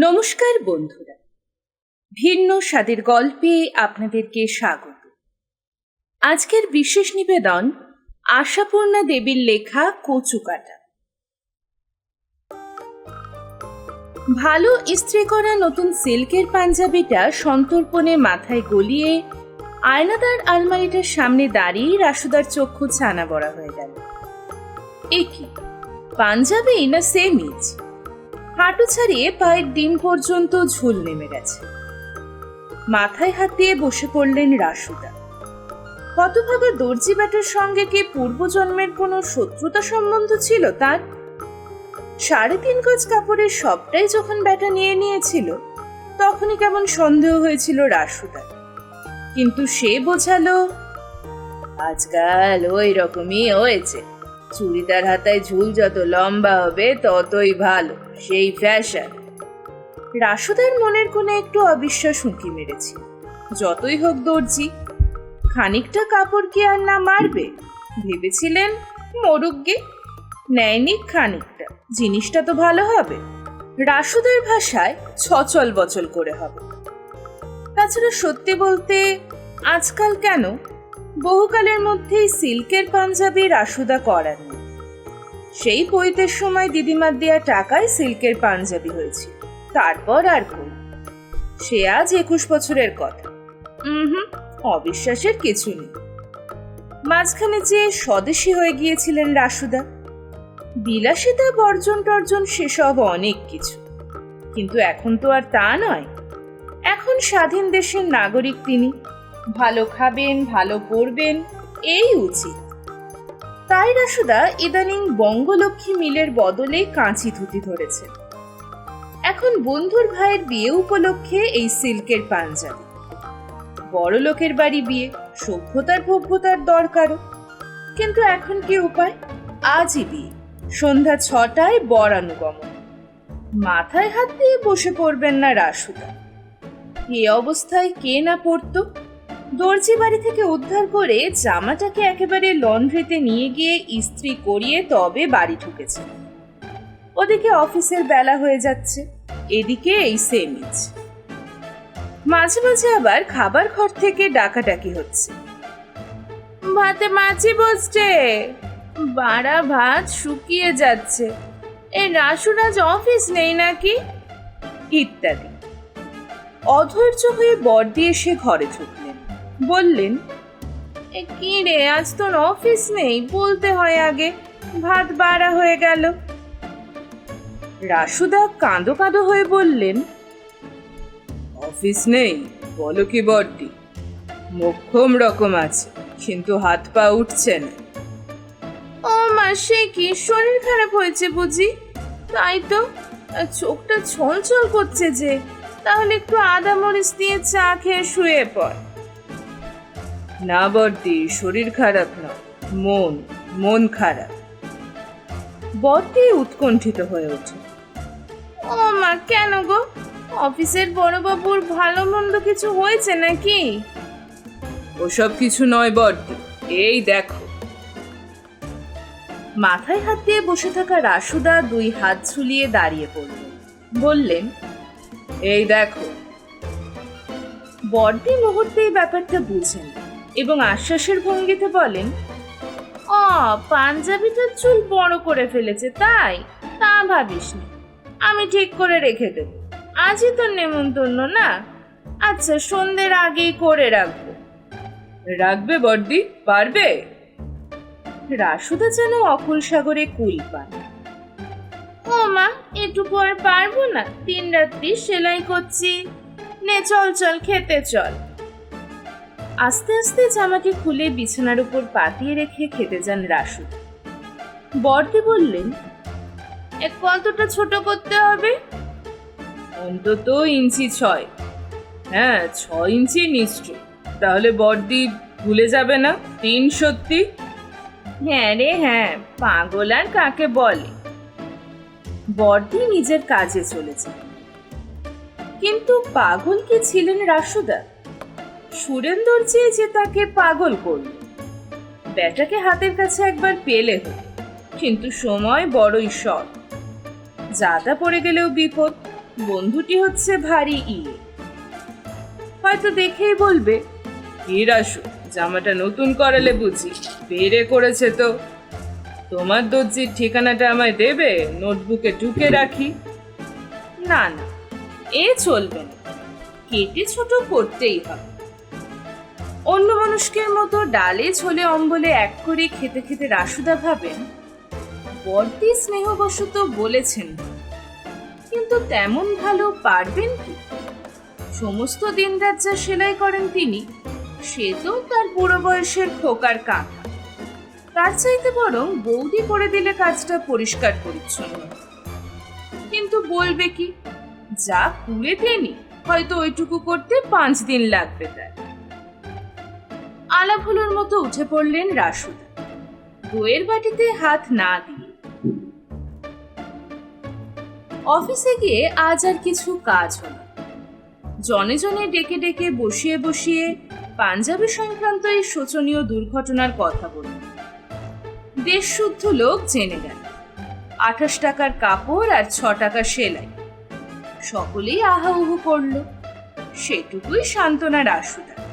নমস্কার বন্ধুরা। ভিন্ন স্বাদের গল্পে আপনাদেরকে স্বাগত। আজকের বিশেষ নিবেদন আশাপূর্ণা দেবীর লেখা কচুকাটা ভালো ইস্ত্রি করা নতুন সিল্কের পাঞ্জাবিটা সন্তর্পণে মাথায় গলিয়ে আয়নাদার আলমারিটার সামনে দাঁড়িয়ে রাসুদার চক্ষু ছানা বড়া হয়ে গেল। এ পাঞ্জাবি না সেমিজ? হাঁটু ছাড়িয়ে পায়ের ডিম পর্যন্ত ঝুল নেমে গেছে। মাথায় হাত দিয়ে বসে পড়লেন রাসুদা হতভাগা দর্জি ব্যাটার সঙ্গে কি পূর্বজন্মের কোনো শত্রুতা সম্বন্ধ ছিল তার? সাড়ে তিন গজ কাপড়ের সবটাই যখন ব্যাটা নিয়ে নিয়েছিল, তখনই কেমন সন্দেহ হয়েছিল রাসুদার কিন্তু সে বোঝালো, আজকাল ওই রকমই হয়েছে। চুড়িদার হাতায় ঝুল যত লম্বা হবে ততই ভালো। সেই ফ্যাশন। রাসুদার মনের কোণে একটু অবিশ্বাস উঁকি মেরেছি। যতই হোক দর্জি, খানিকটা কাপড় কি আর না মারবে? ভেবেছিলেন মরুগ্গে নেয়নি খানিকটা। জিনিসটা তো ভালো হবে। রাসুদার ভাষায় ছচল বচল করে হবে। তাছাড়া সত্যি বলতে, আজকাল কেন? বহুকালের মধ্যেই সিল্কের পাঞ্জাবি রাসুদা করার নেই সেই পৈতের সময় দিদিমার দেওয়া টাকায় সিল্কের পাঞ্জাবি হয়েছে তারপর আর কই সে আজ একুশ বছরের কথা। হুম। অবিশ্বাসের কিছু নেই। মাঝখানে যে স্বদেশী হয়ে গিয়েছিলেন রাসুদা। বিলাসিতা বর্জন টর্জন সেসব অনেক কিছু। কিন্তু এখন তো আর তা নয়। এখন স্বাধীন দেশের নাগরিক তিনি। ভালো খাবেন ভালো পড়বেন এই উচিত। তাই রাসুদা ইদানিং বঙ্গলক্ষ্মী মিলের বদলে কাঁচি ধুতি ধরেছে। এখন বন্ধুর ভাইয়ের বিয়ে উপলক্ষে এই সিল্কের পাঞ্জাবি। বড় লোকের বাড়ি বিয়ে, সভ্যতার ভব্যতার দরকারও। কিন্তু এখন কি উপায়? আজই বিয়ে। সন্ধ্যা ছটায় বরানুগমন মাথায় হাত দিয়ে বসে পড়বেন না রাসুদা এ অবস্থায় কে না পড়তো? দর্জি বাড়ি থেকে উদ্ধার করে জামাটাকে একেবারে লন্ড্রিতে নিয়ে গিয়ে ইস্ত্রি করিয়ে তবে বাড়ি ঢুকেছে। ওদিকে অফিসের বেলা হয়ে যাচ্ছে। এদিকে এই সেমিজ মাঝে মাঝে আবার খাবার ঘর থেকে ডাকাডাকি হচ্ছে। ভাতে মাছি বসছে। বাড়া ভাত শুকিয়ে যাচ্ছে। এই রাসুরাজ অফিস নেই নাকি? ইত্যাদি। অধৈর্য হয়ে বর্দি এসে ঘরে ঢুকলেন বললেন, "এ কি রে, আজ তোর অফিস নেই? বলতে হয় আগে। ভাত বাড়া হয়ে গেল। রাসুদা কাঁদো কাঁদো হয়ে বললেন, অফিস নেই, বলো কি বড্ডি মোক্ষম রকম আছে, কিন্তু হাত পা উঠছে না। ও মা, সে কি? শরীর খারাপ হয়েছে বুঝি? তাই তো চোখটা ছলছল করছে যে। তাহলে একটু আদা মরিচ দিয়ে চা খেয়ে শুয়ে পড়। না বর্দি শরীর খারাপ না, মন মন খারাপ। বর্দি উৎকণ্ঠিত হয়ে ওঠে। ও মা, কেন গো? অফিসের বড়বাবুর ভালো মন্দ কিছু হয়েছে নাকি? ওসব কিছু নয় বর্দি এই দেখো। মাথায় হাত দিয়ে বসে থাকা রাসুদা দুই হাত ঝুলিয়ে দাঁড়িয়ে পড়ল। বললেন, এই দেখো। বর্দি মুহূর্তে ব্যাপারটা বুঝেন। এবং আশ্বাসের ভঙ্গিতে বলেন ও পাঞ্জাবিটার চুল বড় করে ফেলেছে, তাই? তা ভাবিস না আমি ঠিক করে রেখে দেব। আজই তো নেমন্তন্ন, না? আচ্ছা সন্ধ্যের আগেই করে রাখব। রাখবে বর্দি? পারবে? রাসুদা যেন অকুল সাগরে কুল পান। ও মা, একটু পর পারব না? তিন রাত্রি সেলাই করছি। নে, চল চল, খেতে চল। আস্তে আস্তে জামাটি খুলে বিছানার উপর পাতিয়ে রেখে খেতে যান রাসু। বর্দি বললেন "এ কতটা ছোট করতে হবে? অন্তত ইঞ্চি ছয়। হ্যাঁ ছ ইঞ্চি নিশ্চয়। তাহলে বর্দি ভুলে যাবে না? তিন সত্যি? হ্যাঁ রে হ্যাঁ। পাগল আর কাকে বলে? বর্দি নিজের কাজে চলেছে কিন্তু পাগল কি ছিলেন রাসুদা? সুরেন্দর চেয়ে যে তাকে পাগল করল। ব্যাটাকে হাতের কাছে একবার পেলে হতো কিন্তু সময় বড়ই শর্ট যাতা পড়ে গেলেও বিপদ, বন্ধুটি হচ্ছে ভারী ইয়ে। হয়তো দেখেই বলবে কি রাসু জামাটা নতুন করালে বুঝি, বেড়ে করেছে তো। তোমার দর্জির ঠিকানাটা আমায় দেবে? নোটবুকে টুকে রাখি? না না, এ চলবে না। কেটে ছোট করতেই হবে। অন্য মানুষকের মতো ডালে ছোলে অম্বলে এক করে খেতে খেতে রাসুদা ভাবেন বর্দি স্নেহবশত বলেছেন, কিন্তু তেমন ভালো পারবেন কি? সমস্ত দিন রাত যা সেলাই করেন তিনি, সে তো তার বুড়ো বয়সের খোকার কাকা। তার চাইতে বরং বৌদি করে দিলে কাজটা পরিষ্কার পরিচ্ছন্ন। কিন্তু বলবে কি, যা কুড়ে দেনি হয়তো ওইটুকু করতে পাঁচ দিন লাগবে তার। আলাভুলোর মতো উঠে পড়লেন রাসুদা বইয়ের বাটিতে হাত না দিয়ে। অফিসে গিয়ে আজ আর কিছু কাজ হলো জনে জনে ডেকে ডেকে বসিয়ে বসিয়ে পাঞ্জাবি সংক্রান্ত এই শোচনীয় দুর্ঘটনার কথা বলল। দেশ শুদ্ধ লোক জেনে গেল। আঠাশ টাকার কাপড় আর ছ টাকা সেলাই। সকলেই আহা উহু করল। সেটুকুই সান্ত্বনা রাসুদা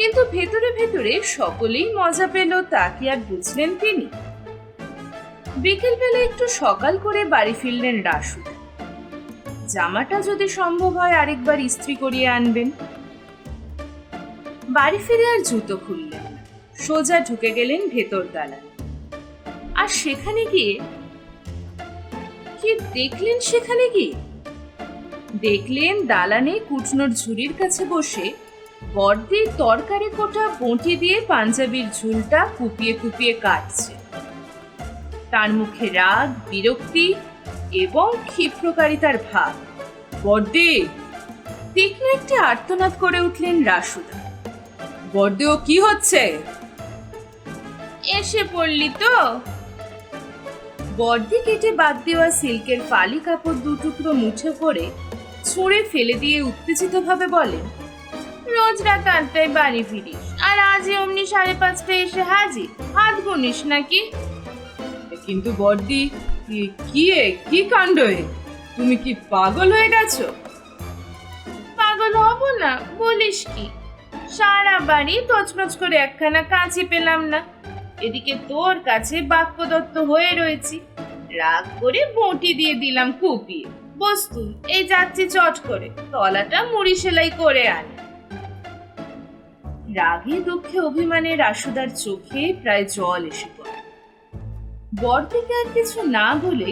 কিন্তু ভেতরে ভেতরে সকলেই মজা পেল, তা কি আর বুঝলেন তিনি? বিকেলবেলা একটু সকাল করে বাড়ি ফিরলেন রাসুদা জামাটা যদি সম্ভব হয় আরেকবার ইস্ত্রি করিয়ে আনবেন। বাড়ি ফিরে আর জুতো খুললেন সোজা ঢুকে গেলেন ভেতর দালান। আর সেখানে গিয়ে কি দেখলেন সেখানে গিয়ে? দেখলেন দালানে কুটনোর ঝুড়ির কাছে বসে বর্দির তরকারি কোটা বঁটি দিয়ে পাঞ্জাবির ঝুলটা কুপিয়ে কুপিয়ে কাটছে। তার মুখে রাগ, বিরক্তি এবং ক্ষিপ্রকারিতার ভাব। বর্দি, তীক্ষ্ণ একটি আর্তনাদ করে উঠলেন রাসুদা ও কি হচ্ছে? এসে পড়লি তো। বর্দি কেটে বাদ দেওয়া সিল্কের ফালি কাপড় দুটুকরো মুঠে করে ছুঁড়ে ফেলে দিয়ে উত্তেজিতভাবে বলেন রোজ রাত আটটায় বাড়ি ফিরিস। আর আজই অমনি সাড়ে পাঁচটায় এসে হাজির। হাত গুনিস নাকি? কিন্তু বর্দি কি- কি এ? কি কাণ্ড এ? তুমি কি পাগল হয়ে গেছো? পাগল হব না বলিস কি? সারা বাড়ি তছনছ করে একখানা কাঁচি পেলাম না। এদিকে তোর কাছে বাক্যদত্ত হয়ে রয়েছি। রাগ করে বঁটি দিয়ে দিলাম কুপিয়ে। বস্তু এই যাচ্ছি চট করে। তলাটা মুড়ি সেলাই করে আনে। রাগে দুঃখে অভিমানে রাসুদার চোখে প্রায় জল এসে পড়ে। বরদিকে আর কিছু না বলে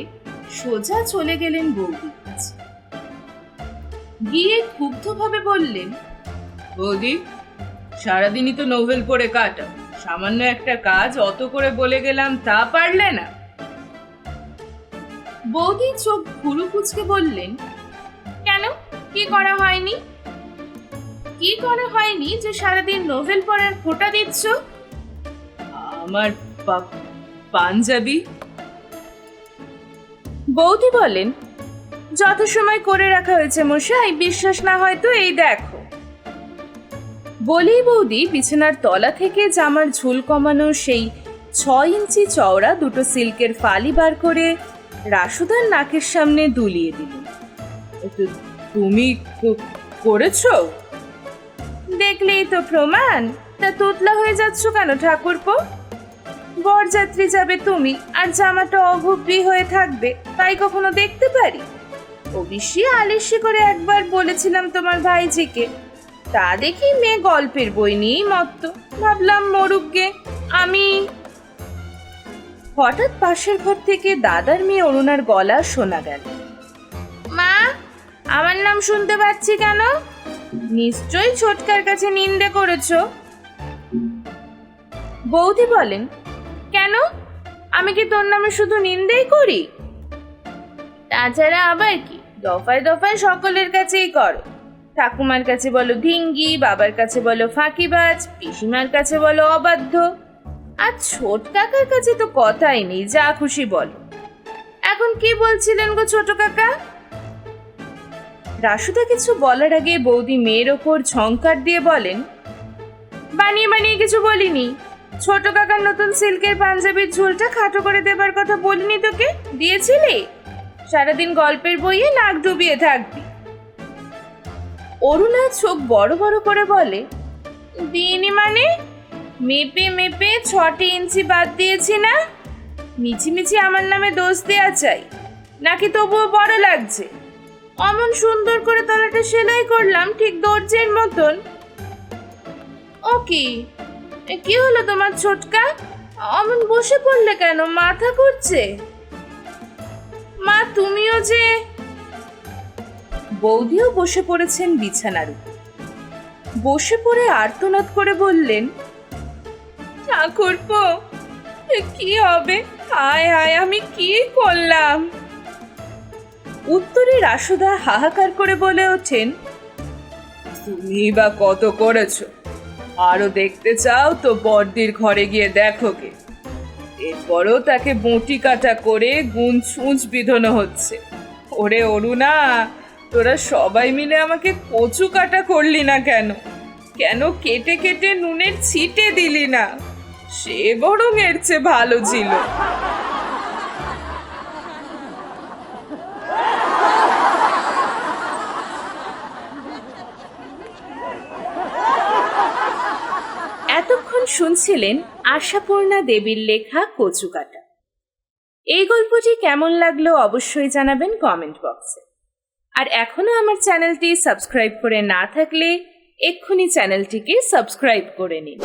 সোজা চলে গেলেন বৌদির কাছে। গিয়ে ক্ষুব্ধভাবে বললেন, বৌদি, সারাদিনই তো নোভেল পড়ে কাটা সামান্য একটা কাজ অত করে বলে গেলাম তা পারলে না। বৌদি চোখ ঘুরু কুচকে বললেন, কেন? কি করা হয়নি? কি করা হয়নি যে সারাদিন নোভেল পড়ার খোটা দিচ্ছ? আমার পাঞ্জাবি। বৌদি বলেন যত সময় করে রাখা হয়েছে মশাই বিশ্বাস না হয় তো এই দেখো। বলেই বৌদি বিছানার তলা থেকে জামার ঝুল কমানো সেই ছ ইঞ্চি চওড়া দুটো সিল্কের ফালি বার করে রাসুদার নাকের সামনে দুলিয়ে দিলেন "তু- তুমি করেছ? দেখলেই তো প্রমাণ। তা তোতলা হয়ে যাচ্ছ কেন, ঠাকুরপো? বরযাত্রী যাবে তুমি, আর জামাটা অভব্রি হয়ে থাকবে, তাই কখনো দেখতে পারি? অবশ্যই আলিশি করে একবার বলেছিলাম তোমার ভাইজিকে। তা দেখি মেয়ে গল্পের বই নিয়েই মত্ত। ভাবলাম মরুকগে আমি হঠাৎ পাশের ঘর থেকে দাদার মেয়ে অরুণার গলা শোনা গেল। মা, আমার নাম শুনতে পাচ্ছি কেন? নিশ্চয়ই ছোটকার কাছে নিন্দে করেছ। বৌদি বলেন, কেন? আমি কি তোর নামে শুধু নিন্দেই করি? তাছাড়া আবার কি? দফায় দফায় সকলের কাছেই করো। ঠাকুমার কাছে বলো ধিঙ্গি বাবার কাছে বলো ফাঁকিবাজ, পিসিমার কাছে বলো অবাধ্য। আর ছোট কাকার কাছে তো কথাই নেই, যা খুশি বলো। এখন কি বলছিলেন গো ছোট কাকা? রাসুদা কিছু বলার আগে বৌদি মেয়ের ওপর ঝংকার দিয়ে বলেন, বানিয়ে বানিয়ে কিছু বলিনি। ছোট কাকার নতুন সিল্কের পাঞ্জাবির ঝুলটা খাটো করে দেবার কথা বলিনি তোকে? দিয়েছিলি? সারাদিন গল্পের বইয়ে নাক ডুবিয়ে থাকবি। অরুণা চোখ বড় বড় করে বলে, দিইনি মানে? মেপে মেপে ছটি ইঞ্চি বাদ দিয়েছি না? মিছিমিছি আমার নামে দোষ দেওয়া চাই। নাকি তবুও বড় লাগছে? অমন সুন্দর করে তলাটা সেলাই করলাম ঠিক দর্জের মতন। ও কি? কি হলো তোমার ছোটকা? অমন বসে পড়লে কেন? মাথা করছে মা, তুমিও যে বৌদিও বসে পড়েছেন বিছানার উপর। বসে পড়ে আর্তনাদ করে বললেন, ঠাকুরপো কি হবে? হায় হায়, আমি কি করলাম? উত্তরে রাসুদা হাহাকার করে বলে ওঠেন, তুমি বা কত করেছ? আরও দেখতে চাও তো বড়দির ঘরে গিয়ে দেখো গে এরপরও তাকে বঁটি কাটা করে গুণ ছুঁচ বিধনো হচ্ছে। ওরে অরুণা, তোরা সবাই মিলে আমাকে কচু কাটা করলি না কেন? কেন কেটে কেটে নুনের ছিটে দিলি না? সে বরং এর চেয়ে ভালো ছিল। শুনছিলেন আশাপূর্ণা দেবীর লেখা কচুকাটা। এই গল্পটি কেমন লাগল অবশ্যই জানাবেন কমেন্ট বক্সে। আর এখনও আমার চ্যানেলটি সাবস্ক্রাইব করে না থাকলে এক্ষুনি চ্যানেলটিকে সাবস্ক্রাইব করে নিন।